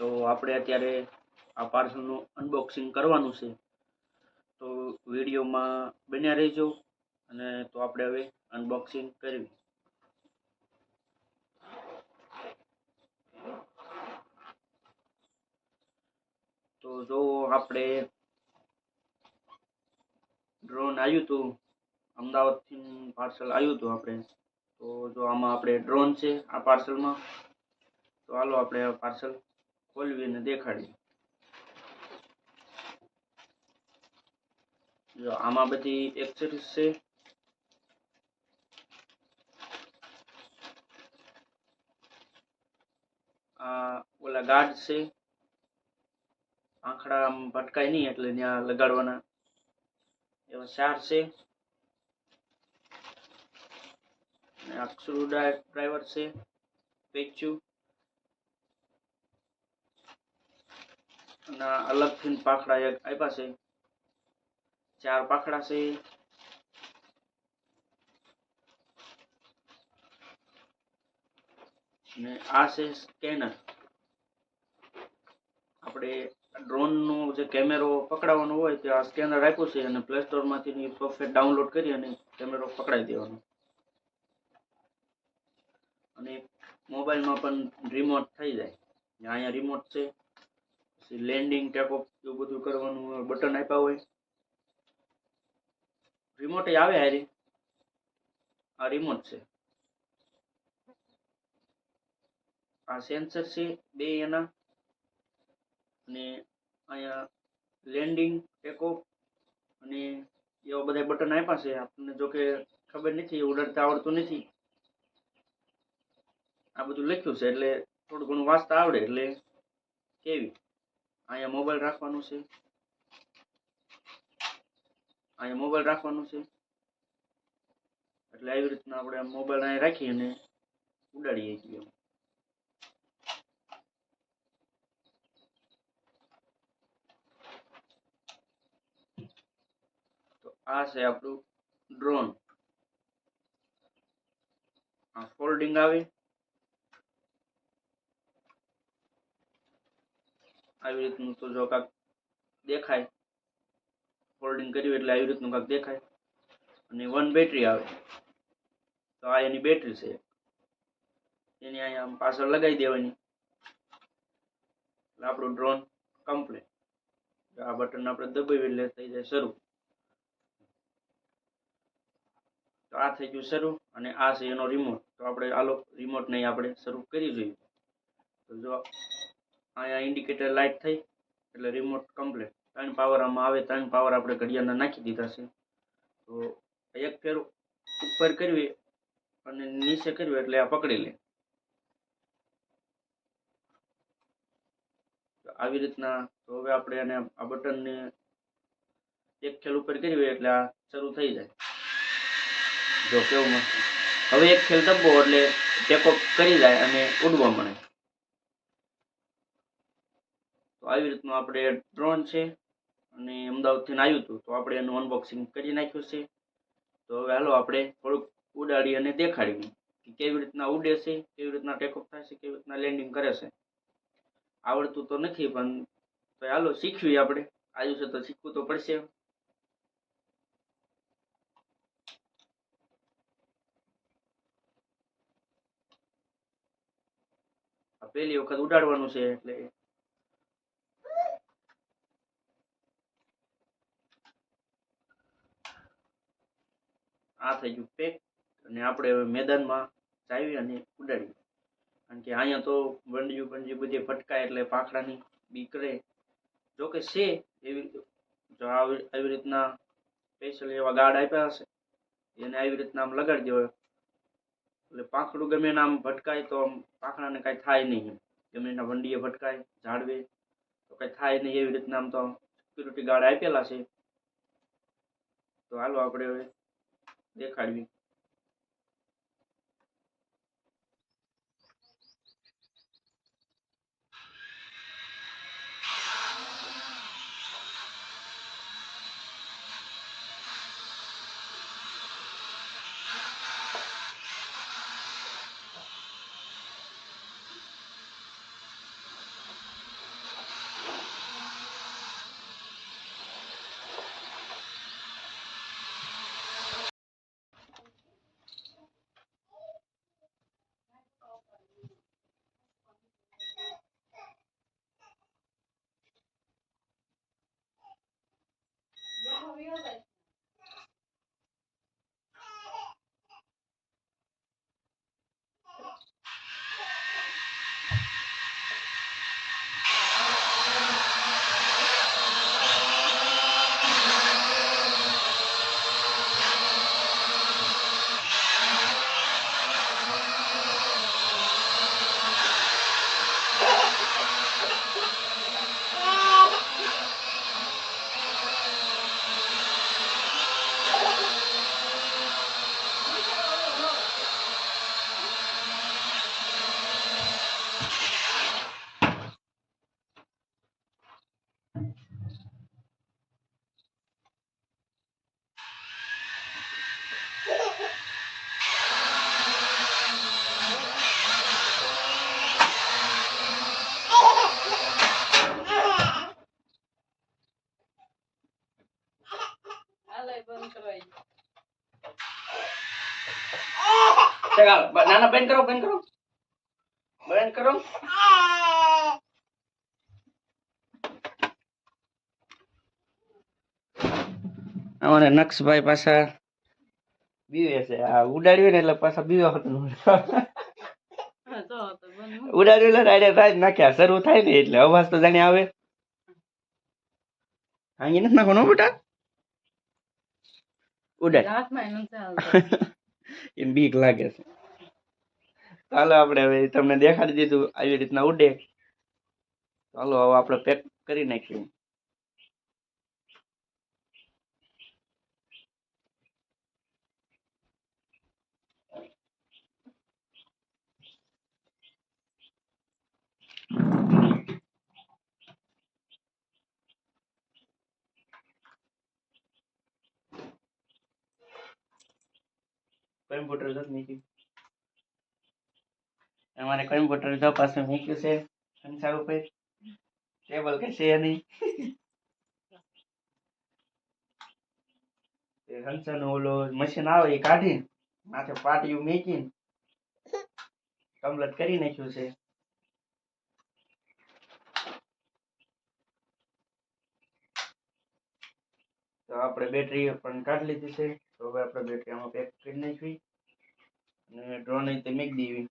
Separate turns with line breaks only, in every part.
તો આપણે અત્યારે આ પાર્સલનું અનબોક્સિંગ કરવાનું છે. તો વિડીયોમાં બન્યા રહેજો અને તો આપણે હવે અનબોક્સિંગ કરવી. તો જો આપણે ડ્રોન આવ્યું હતું, અમદાવાદથી પાર્સલ આવ્યું હતું આપણે, તો જો આમાં આપણે ડ્રોન છે આ પાર્સલમાં તો હાલો આપણે પાર્સલ ખોલવી અને દેખાડીએ જો આમાં બધી એક્સેસરીઝ છે આ ઓલા ગાર્ડ છે આંખડા આમ ભટકાય નહીં એટલે ત્યાં લગાડવાના એવા ચાર છે અને આ સ્ક્રૂ ડ્રાઈવર છે પેચું આ અલગથી પાખડા એક આપ્યા છે. ચાર પાખડા છે. ને આ છે સ્કેનર. આપણે ડ્રોનનો જે કેમેરો પકડાવવાનો હોય તે આ સ્કેનર આપ્યું છે અને પ્લે સ્ટોરમાંથી સોફ્ટવેર ડાઉનલોડ કરી અને કેમેરો પકડાવી દેવાનો. અને મોબાઈલમાં પણ રિમોટ થઈ જાય. અહીંયા રિમોટ છે. પછી લેન્ડિંગ ટેકઓફ એવું બધું કરવાનું બટન આપ્યા હોય. રિમોટ આવે હારી. આ રિમોટ છે. આ સેન્સર છે, બે એના. અને અહીંયા લેન્ડિંગ ટેકઓફ અને એવા બધા બટન આપ્યા છે. આપણને જો કે ખબર નથી, ઉડાડતા આવડતું નથી. આ બધું લખ્યું છે, એટલે થોડું ઘણું વાંચતા આવડે, એટલે કેવી? અહીંયા મોબાઈલ રાખવાનું છે. અહીંયા મોબાઈલ રાખવાનું છે. એટલે આવી રીતના આપણે મોબાઈલ અહીંયા રાખી અને ઉડાડીએ છીએ તો આ છે આપણું ડ્રોન આ ફોલ્ડિંગ આવે. આવી રીતનું તો જો કાંક દેખાય. ફોલ્ડિંગ કર્યું એટલે આવી રીતનું કાંક દેખાય. અને વન બેટરી આવે. તો આ એની બેટરી છે. એની અહીંયા આમ પાછળ લગાવી દેવાની. એટલે આપણું ડ્રોન કમ્પ્લીટ આ બટન આપણે દબાવી એટલે થઈ જાય શરૂ. તો આ થઈ ગયું શરૂ અને આ છે એનો રિમોટ તો આપણે આલો રિમોટ નહીં આપણે શરૂ કરી જોઈએ. તો જો અહીંયા ઇન્ડિકેટર લાઇટ થઈ, એટલે રિમોટ કમ્પ્લીટ ત્રણ પાવર આમાં આવે, ત્રણ પાવર આપણે ઘડિયાળના નાખી દીધા છે. તો એક ફેર ઉપર કરવી અને નીચે કરવી, એટલે આ પકડી લે. આવી રીતના, તો હવે આપણે એને આ બટનને એક ખેલ ઉપર કરવી એટલે આ શરૂ થઈ જાય. જો કેવું હવે એક ખેલ દબો એટલે ટેકઅપ કરી જાય અને ઉડવા મળે તો આવી રીતનું આપણે ડ્રોન છે અને અમદાવાદથી આવ્યું હતું, તો આપણે એનું અનબોક્સિંગ કરી નાખ્યું છે. તો હવે હાલો આપણે થોડુંક ઉડાડી અને દેખાડીએ કે કેવી રીતના ઉડે છે, કેવી રીતના ટેકઓફ છે, કેવી રીતના લેન્ડિંગ કરે છે. આવડતું તો નથી, પણ તો હાલો શીખવી આપણે. આવ્યું છે તો શીખવું તો પડશે. પહેલી વખત ઉડાડવાનું છે એટલે થઈ ગયું પેક અને આપણે હવે મેદાનમાં જાવી અને ઉડાડીએ. કારણ કે અહીંયા તો વંડિયું પંજી બધી ફટકાય એટલે પાંખડાની બીક રહે. જો કે છે એવી જો આવી રીતના સ્પેશિયલ એવા ગાર્ડ આપ્યા હશે, એને આવી રીતના આમ લગાડી દેવાય. એટલે પાંખડું ગમે એના આમ ભટકાય તો આમ પાંખડાને કાંઈ થાય નહીં ગમે એના વંડીએ ભટકાય, ઝાડવે, તો કાંઈ થાય નહીં એવી રીતના આમ તો સિક્યુરિટી ગાર્ડ આપેલા છે. તો હાલો આપણે હવે દેખાડવી ચાલ ના ના બેન કરો બેન કરો. બેન કરો. અમારે નક્ષભાઈ પાછા બીવે છે. આ ઉડાડ્યું ને એટલે પાછા બીવા હતું ઉડાડ્યું એટલે રાડે રાજ નાખ્યા. શરૂ થાય ને એટલે અવાજ તો જાણે આવે. આંગી નથી નાખો નો બેટા? ઉડાડ. એમ બીક લાગે છે. ચાલો આપણે હવે તમને દેખાડી દીધું આવી રીતના ઉડે. ચાલો હવે આપણે પેક કરી નાખ્યું કોમ્પ્યુટર જો મૂક્યું અમારે કમ્પ્યુટર જો મૂક્યું છે, સંસાર ઉપર. ટેબલ કે છે નહીં. હંસાનું ઓલો મશીન આવે એ કાઢી, માથે પાટિયું મૂકીને કમ્પ્લીટ કરી નાખ્યું છે. તો આપણે બેટરી પણ કાઢી લીધી છે. તો હવે આપણે બેટરી આમાં પેક કરી નાખવી. અને ડ્રોન રીતે મૂકી દેવી.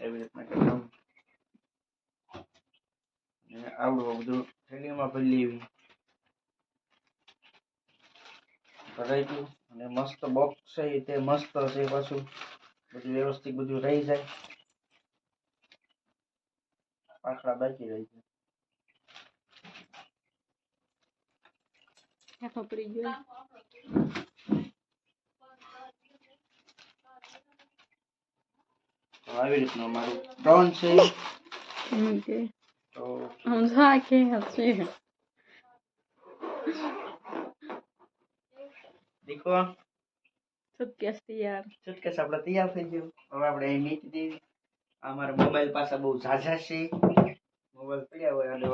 એવી રીતના કરવાનું આવડું બધું થેલીમાં ભરી લેવી. ભરાઈ ગયું. અને મસ્ત બોક્સ છે તે મસ્ત છે પાછું. બધું વ્યવસ્થિત બધું રહી જાય. પાછળ બાકી રહી જાય. તો આવી રીતનું અમારું ડ્રોન છે તો દીકો સુટકેસ આપણે તૈયાર થઈ ગયું હવે આપણે અહીં મૂકી દેવી આ મારા મોબાઈલ પાસે બહુ ઝાઝા છે મોબાઈલ પડ્યા હોય અને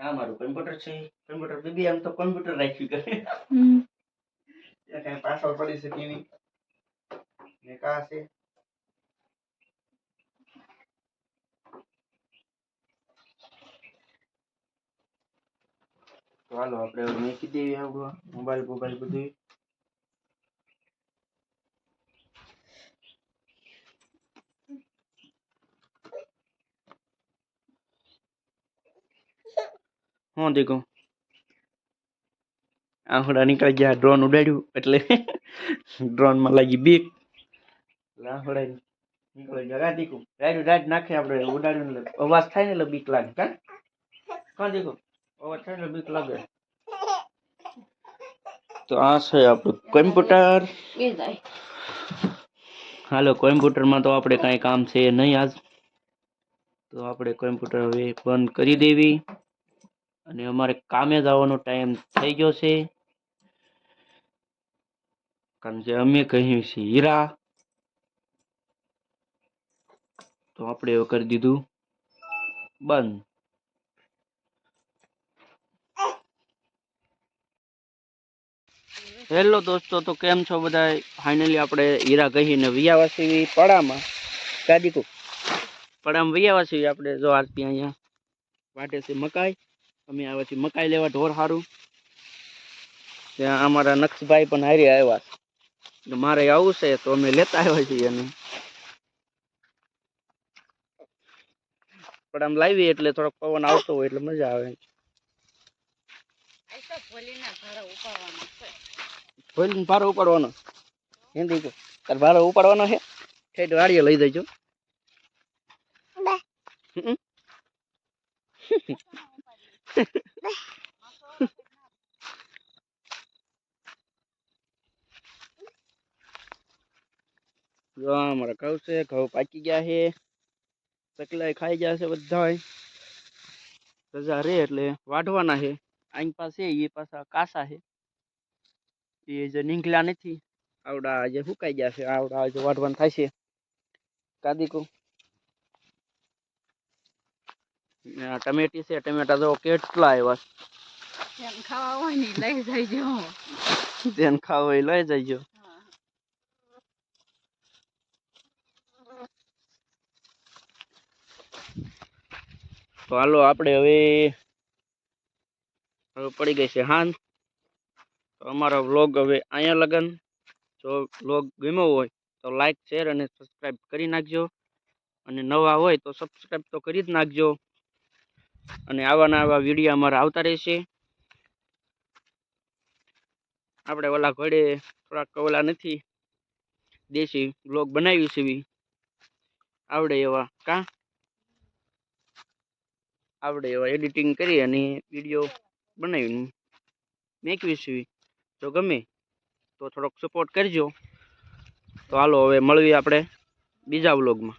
આ મારું કમ્પ્યુટર છે. કમ્પ્યુટર બીબી આમ તો કમ્પ્યુટર રાખ્યું કરે. ત્યાં કઈ પાછળ પડી શકે એવી ને કા છે? તો હાલો આપણે મૂકી દેવી આપણું મોબાઈલ મોબાઈલ બધું હું દેખો? આંખડા નીકળી ગયા ડ્રોન ઉડાડ્યું એટલે ડ્રોનમાં લાગી બીક. એટલે આંખડા નીકળી ગયા રા દીકુ રાડ્યું રાડ નાખે આપણે ઉડાડ્યું એટલે અવાજ થાય ને એટલે બીક લાગે. કા? કાં દીકુ અવાજ થાય ને એટલે બીક લાગે. તો આ છે આપણું કોમ્પ્યુટર હાલો કોમ્પ્યુટરમાં તો આપણે કાંઈ કામ છે નહીં આજ. તો આપણે કોમ્પ્યુટર હવે બંધ કરી દેવી. અને અમારે કામે જવાનો ટાઈમ થઈ ગયો છે. કારણ કે અમે કહ્યું છે હીરા. તો આપણે એવું કરી દીધું. બંધ. હેલો દોસ્તો, તો કેમ છો બધા ફાઇનલી આપણે હીરા કહીને વિયાવાસી પડામાં ગાદીકુ પડામાં વિયાવાસી આપણે જો આરતી અહીંયા વાટે છે મકાઈ. અમે આવ્યા છીએ મકાઈ લેવા ઢોર સારું ત્યાં અમારા નક્ષભાઈ પણ હારી આવ્યા છે. મારે આવું છે તો અમે લેતા આવ્યા છીએ એને. પણ આમ લાવી એટલે થોડોક પવન આવતો હોય એટલે મજા આવે. ભોલીને ભારો ઉપાડવાનો હિન્દી કો તાર ભારો ઉપાડવાનો છે ઠેઠ વાડીએ લઈ દેજો હમ. જો, અમારા ઘઉં છે, ઘઉં પાકી ગયા છે. ચકલાય ખાઈ ગયા છે બધા રજા રે એટલે વાઢવાના છે. આની પાસે એ પાછા કાસા છે. એ જે નીકળ્યા નથી. આવડા જે સુકાઈ ગયા છે. આવડા જે વાઢવાનું થાય છે. કાદીકો ને આ ટમેટી છે ટમેટા જો કેટલા આવ્યા
ખાવા હોય ને લઈ જઈજો
જેને ખાવ હોય લઈ જજો તો હાલો આપણે હવે હવે પડી ગઈ છે હાન તો અમારો વ્લોગ હવે અહીંયા લગન. જો વ્લોગ ગમ્યો હોય તો લાઈક શેર અને સબસ્ક્રાઈબ કરી નાખજો. અને નવા હોય તો સબસ્ક્રાઈબ તો કરી જ નાખજો. અને આવાના આવા વીડિયો અમારા આવતા રહેશે. આપણે ઓલા ઘોડે થોડાક ઓલા નથી. દેશી બ્લોગ બનાવી છે આવડે એવા, કા? આવડે એવા એડિટિંગ કરી અને વીડિયો બનાવીને મેકવી છે જો ગમે તો થોડોક સપોર્ટ કરજો. તો હાલો હવે મળવી આપણે બીજા વ્લોગમાં